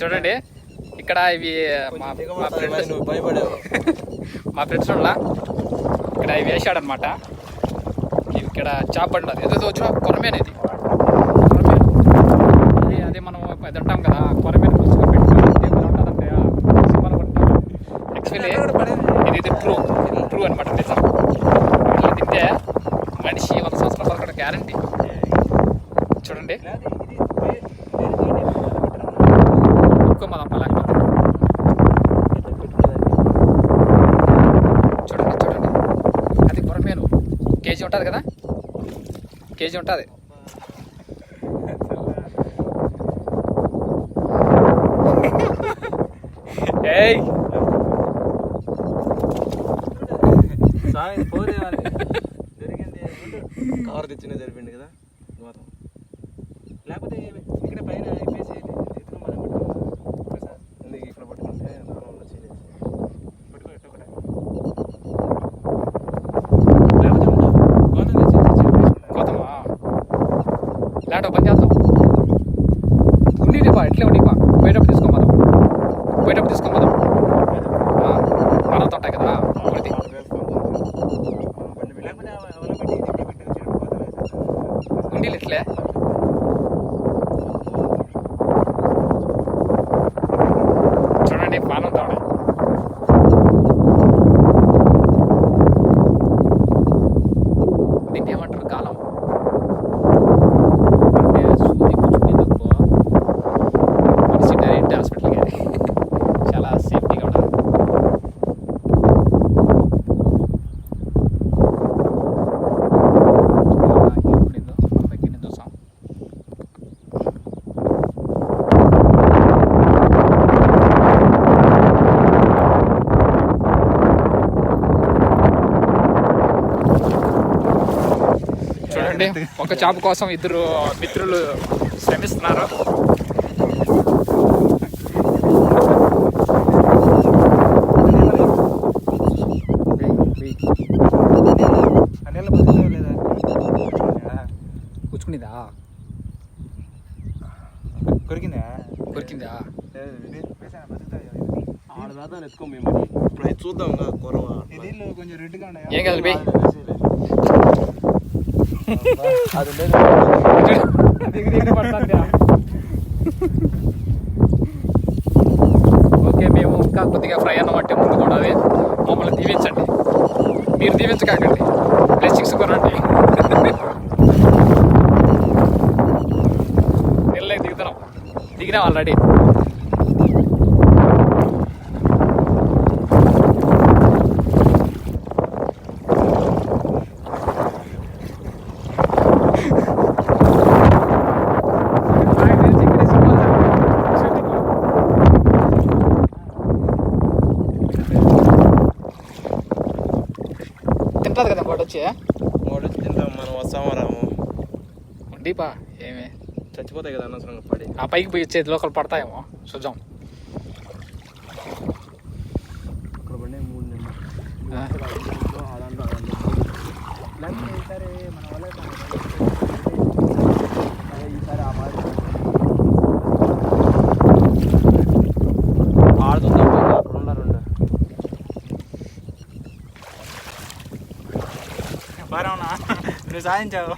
చూడండి. ఇక్కడ ఇవి మా మా ఫ్రెండ్స్ మా ఫ్రెండ్స్ వాళ్ళ ఇక్కడ ఇవి వేసాడనమాట ఇక్కడ చేప ఉండదు ఏదో వచ్చిన కొరమేన ఇది కొరమేను. అదే అదే మనం అది అంటాం కదా కొరమేను ఉంటుందంటే సినిమాలో యాక్చువల్లీ ఇది ఇది ట్రూ ట్రూ అనమాట నిజం. ఇట్లా తింటే మనిషి వంద సంవత్సరాల వరకు గ్యారంటీ చూడండి. మన లేకపోతే చూడండి చూడండి. అది కొరమేను. కేజీ ఉంటుంది కదా? కేజీ ఉంటుంది. ఏయ్! సాయం. దొరికింది కవర్ తెచ్చిన జరిపింది కదా గోతం లేకపోతే ఇక్కడ పైన లేట పని చేద్దాం ఉండి బా చూడండి. ఒక చేప కోసం ఇద్దరు మిత్రులు శ్రమిస్తున్నారు. కూర్చుకునిందా కొరికిందా? కొరికిందా? చూద్దాం ఏం కాదు ఓకే మేము ఇంకా కొద్దిగా ప్రయాణం అంటే ముందు కూడా మమ్మల్ని దీవించండి. మీరు దీవించకండి బ్లెస్సింగ్స్ కొనండి. నీళ్ళకి దిగుతున్నాం. దిగినాం ఆల్రెడీ తింటుంది కదా పాటు వచ్చి మూడు తింటాం మనం వస్తామో రాము? డీపా ఏమి? చచ్చిపోతాయి కదా అనవసరంగా పడి. ఆ పైకి పోయి వచ్చేది లోకల్ పడతాయేమో చూద్దాం. మూడు బాగా నువ్వు సాధించావు